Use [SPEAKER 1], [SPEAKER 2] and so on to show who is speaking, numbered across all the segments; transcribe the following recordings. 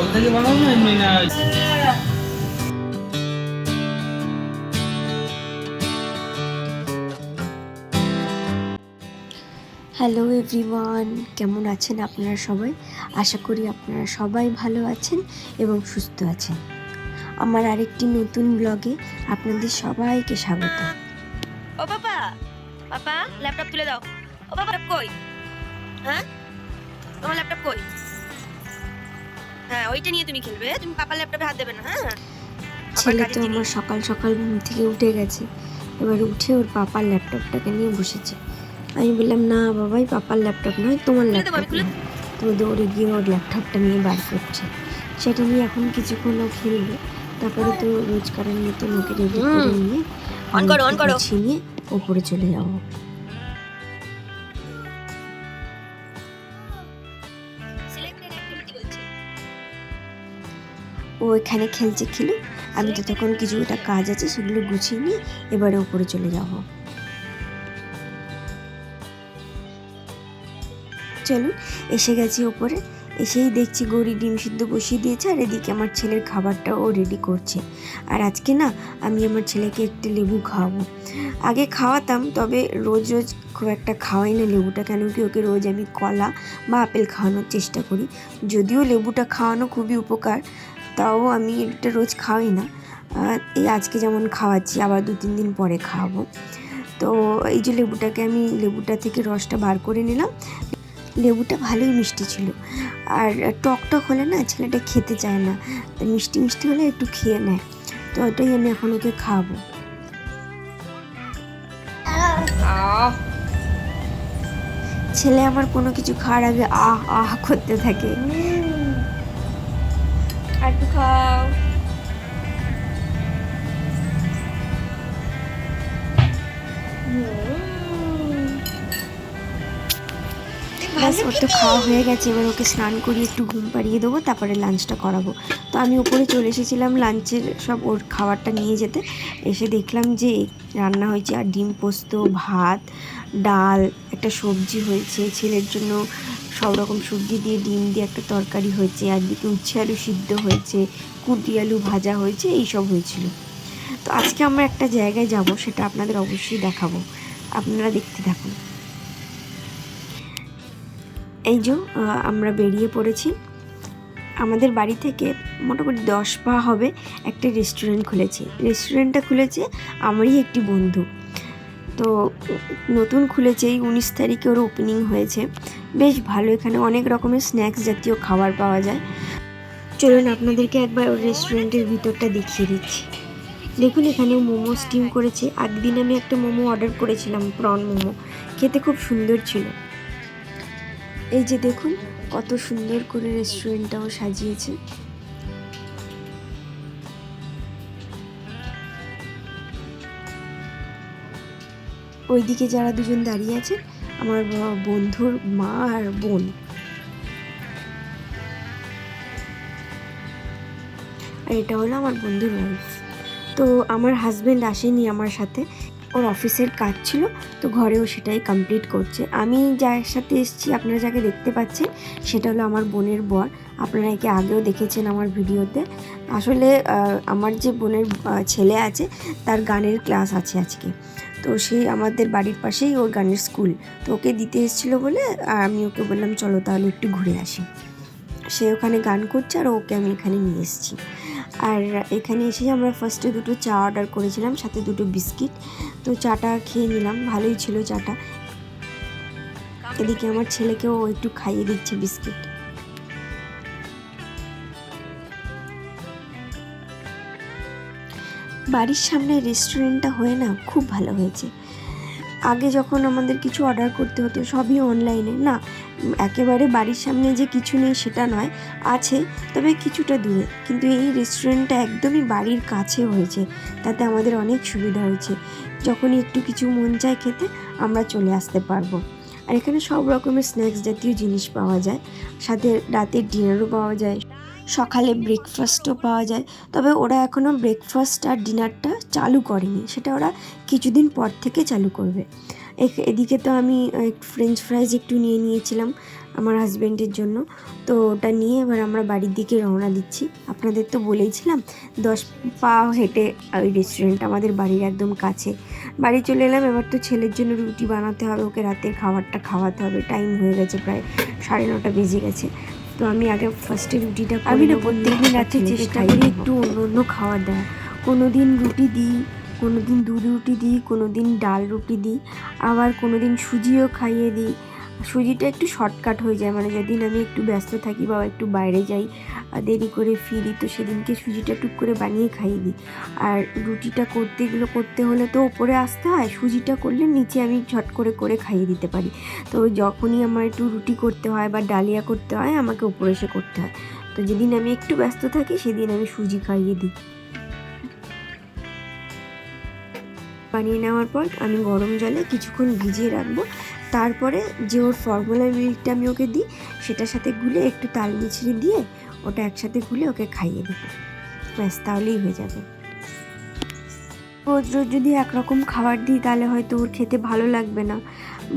[SPEAKER 1] জল থেকে বানাবো এমনি না।
[SPEAKER 2] হ্যালো এভরিওয়ান কেমন আছেন আপনারা সবাই? আশা করি আপনারা সবাই ভালো আছেন এবং সুস্থ আছেন। আমার আরেকটি নতুন ব্লগে আপনাদের সবাইকে স্বাগত।
[SPEAKER 3] ও বাবা বাবা ল্যাপটপ তুলে দাও। ও বাবা কই? হ্যাঁ? তোমার ল্যাপটপ কই? হ্যাঁ ওইটা নিয়ে তুমি খেলবে। তুমি পাপার ল্যাপটপে হাত দেবে না হ্যাঁ?
[SPEAKER 2] ছেলে তো আমার সকাল সকাল ঘুম থেকে উঠে গেছে। এবার উঠে ওর পাপার ল্যাপটপটাকে নিয়ে বসেছে। আমি বললাম না বাবাই পাপার ল্যাপটপ নয় তোমার ল্যাপটপ তো দৌড়ে গিয়ে ওর ল্যাপটপটা নিয়ে বার করছে। সেটা নিয়ে এখন কিছুক্ষণ ও খেলবে। তারপরে তো রোজকারের মতন ওকে রেডি করে নিয়ে
[SPEAKER 3] অন করো, অন করো।
[SPEAKER 2] নিয়ে ওপরে চলে যাব। ও এখানে খেলছে খেলে, আমি তো তখন কিছু কিছুটা কাজ আছে সেগুলো গুছিয়ে নিয়ে এবারে ওপরে চলে যাব। চলুন, এসে গেছি ওপরে এসেই দেখছি গড়ি ডিম সিদ্ধ বসিয়ে দিয়েছে আর এদিকে আমার ছেলের খাবারটা ও রেডি করছে। আর আজকে না, আমি আমার ছেলেকে একটু লেবু খাওয়াবো। আগে খাওয়াতাম, তবে রোজ রোজ খুব একটা খাওয়াই না লেবুটা, কেন কি ওকে রোজ আমি কলা বা আপেল খাওয়ানোর চেষ্টা করি। যদিও লেবুটা খাওয়ানো খুবই উপকার তাও আমি এটা রোজ খাওয়াই না। এই আজকে যেমন খাওয়াচ্ছি আবার দু তিন দিন পরে খাওয়াবো। তো এই যে লেবুটাকে আমি লেবুটা থেকে রসটা বার করে নিলাম। লেবুটা ভালোই মিষ্টি ছিল। আর টক টক হলে না ছেলেটা খেতে চায় না। মিষ্টি মিষ্টি হলে একটু খেয়ে নেয়। তো ওটাই আমি এখন ওকে খাওয়াবো। ছেলে আমার কোনো কিছু খাওয়ার আগে আহ আহ করতে থাকে।
[SPEAKER 3] একটু খাও।
[SPEAKER 2] ওর তো খাওয়া হয়ে গেছে। এবার ওকে স্নান করিয়ে একটু ঘুম পাড়িয়ে দেবো, তারপরে লাঞ্চটা করাবো। তো আমি উপরে চলে এসেছিলাম লাঞ্চের সব ওর খাবারটা নিয়ে যেতে। এসে দেখলাম যে রান্না হয়েছে আর ডিম পোস্ত, ভাত, ডাল একটা সবজি হয়েছে, ছেলের জন্য সব রকম সবজি দিয়ে ডিম দিয়ে একটা তরকারি হয়েছে একদিকে উচ্ছে আলু সিদ্ধ হয়েছে কুটি আলু ভাজা হয়েছে এইসব হয়েছিল। তো আজকে আমরা একটা জায়গায় যাব, সেটা আপনাদের অবশ্যই দেখাবো। আপনারা দেখতে থাকুন। এই যে আমরা বেরিয়ে পড়েছি। আমাদের বাড়ি থেকে মোটামুটি দশ পা হবে একটা রেস্টুরেন্ট খুলেছে। রেস্টুরেন্টটা খুলেছে আমারই একটি বন্ধু। তো নতুন খুলেছে এই উনিশ তারিখে ওর ওপেনিং হয়েছে। বেশ ভালো, এখানে অনেক রকমের স্ন্যাক্স জাতীয় খাবার পাওয়া যায়। চলুন আপনাদেরকে একবার ওর রেস্টুরেন্টের ভিতরটা দেখিয়ে দিচ্ছি। দেখুন এখানে মোমো স্টিম করেছে। একদিন আমি একটা মোমো অর্ডার করেছিলাম প্রন মোমো। খেতে খুব সুন্দর ছিল। এই যে দেখুন, কত সুন্দর করে রেস্টুরেন্টটাও সাজিয়েছে। ওইদিকে যারা দুজন দাঁড়িয়ে আছে, আমার বন্ধুর মা আর বোন। আর এটা হলো আমার বন্ধুর ওয়াইফ তো আমার হাজব্যান্ড আসেনি আমার সাথে। ওর অফিসের কাজ ছিল, তো ঘরেও সেটাই কমপ্লিট করছে। আমি যার সাথে এসেছি, আপনারা যাকে দেখতে পাচ্ছেন, সেটা হলো আমার বোনের বর। আপনারা একে আগেও দেখেছেন আমার ভিডিওতে। আসলে আমার যে বোনের ছেলে আছে, তার গানের ক্লাস আছে আজকে। তো সেই আমাদের বাড়ির পাশেই ওর গানের স্কুল। তো ওকে দিতে এসেছিল বলে, আর আমি ওকে বললাম, চলো তাহলে একটু ঘুরে আসি। সে ওখানে গান করছে, আর ওকে আমি এখানে নিয়ে এসেছি। আর এখানে এসে আমরা ফার্স্টে দুটো চা অর্ডার করেছিলাম, সাথে দুটো বিস্কিট। তো চাটা খেয়ে নিলাম, ভালোই ছিল চাটা। এদিকে আমার ছেলেকেও একটু খাইয়ে দিচ্ছে বিস্কিট। বাড়ির সামনে রেস্টুরেন্টটা হয়ে না খুব ভালো হয়েছে। আগে যখন আমাদের কিছু অর্ডার করতে হতো, সবই অনলাইনে না একেবারে বাড়ির সামনে যে কিছু নেই সেটা নয়, আছে, তবে কিছুটা দূরে। কিন্তু এই রেস্টুরেন্টটা একদমই বাড়ির কাছে হয়েছে। তাতে আমাদের অনেক সুবিধা হয়েছে। যখনই একটু কিছু মন চায় খেতে, আমরা চলে আসতে পারব। আর এখানে সব রকমের স্ন্যাক্স জাতীয় জিনিস পাওয়া যায়। সাথে রাতের ডিনারও পাওয়া যায়। সকালে ব্রেকফাস্টও পাওয়া যায়। তবে ওরা এখনও ব্রেকফাস্ট আর ডিনারটা চালু করেনি। সেটা ওরা কিছুদিন পর থেকে চালু করবে। এদিকে তো আমি ফ্রেঞ্চ ফ্রাইজ একটু নিয়ে নিয়েছিলাম আমার হাজব্যান্ডের জন্য। তো ওটা নিয়ে এবার আমরা বাড়ির দিকে রওনা দিচ্ছি। আপনাদের তো বলেইছিলাম দশ পা হেঁটে ওই রেস্টুরেন্ট আমাদের বাড়ির একদম কাছে। বাড়ি চলে এলাম এবার তো ছেলের জন্য রুটি বানাতে হবে ওকে রাতের খাবারটা খাওয়াতে হবে। টাইম হয়ে গেছে প্রায় সাড়ে নটা বেজে গেছে। তো আমি আগে ফার্স্টে রুটিটা আমি না প্রত্যেকদিন রাতে চেষ্টা করি একটু অন্য অন্য খাওয়া দেওয়া কোনো দিন রুটি দিই কোনো দিন দুধ রুটি দিই কোনো দিন ডাল রুটি দিই, আবার কোনো দিন সুজিও খাইয়ে দিই। সুজিটা একটু শর্টকাট হয়ে যায় মানে যেদিন আমি একটু ব্যস্ত থাকি বা একটু বাইরে যাই দেরি করে ফিরি, তো সেদিনকে সুজিটা টুক করে বানিয়ে খাইয়ে দিই। আর রুটিটা করতে, এগুলো করতে হলে তো ওপরে আসতে হয়, সুজিটা করলে নিচে আমি ঝট করে করে খাইয়ে দিতে পারি। তো যখনই আমার একটু রুটি করতে হয় বা ডালিয়া করতে হয়, আমাকে ওপরে এসে করতে হয়। তো যেদিন আমি একটু ব্যস্ত থাকি, সেদিন আমি সুজি খাইয়ে দিই। বানিয়ে নেওয়ার পর আমি গরম জলে কিছুক্ষণ ভিজিয়ে রাখব। তারপরে যে ওর ফর্মুলা মিল্কটা আমি ওকে দিই, সেটার সাথে গুলে একটু তাল মিছড়ে দিয়ে ওটা একসাথে গুলে ওকে খাইয়ে দেবো। ব্যাস, তাহলেই হয়ে যাবে। রোজ রোজ যদি একরকম খাবার দিই, তাহলে হয়তো ওর খেতে ভালো লাগবে না।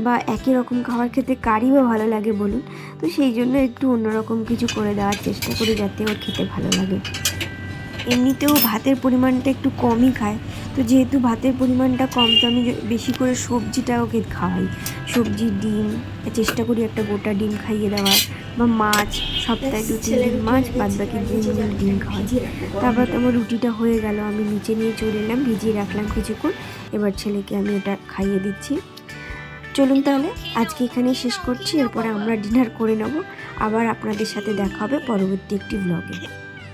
[SPEAKER 2] বা একই রকম খাবার খেতে কারই বা ভালো লাগে বলুন। তো সেই জন্য একটু অন্যরকম কিছু করে দেওয়ার চেষ্টা করি যাতে ওর খেতে ভালো লাগে। এমনিতেও ভাতের পরিমাণটা একটু কমই খায়। তো যেহেতু ভাতের পরিমাণটা কম, তো আমি বেশি করে সবজিটা ওকে খাওয়াই। সবজি ডিম, চেষ্টা করি একটা গোটা ডিম খাইয়ে দেওয়ার বা মাছ, সপ্তাহে দু, তিন দিন মাছ, বাদ বাকি দিন ডিম খাওয়াই। তারপর আমার রুটিটা হয়ে গেল, আমি নিচে নিয়ে চলে এলাম, ভিজিয়ে রাখলাম কিছুক্ষণ। এবার ছেলেকে আমি এটা খাইয়ে দিচ্ছি। চলুন তাহলে, আজকে এখানে শেষ করছি, এরপরে আমরা ডিনার করে নেব। আবার আপনাদের সাথে দেখা হবে পরবর্তী একটি ব্লগে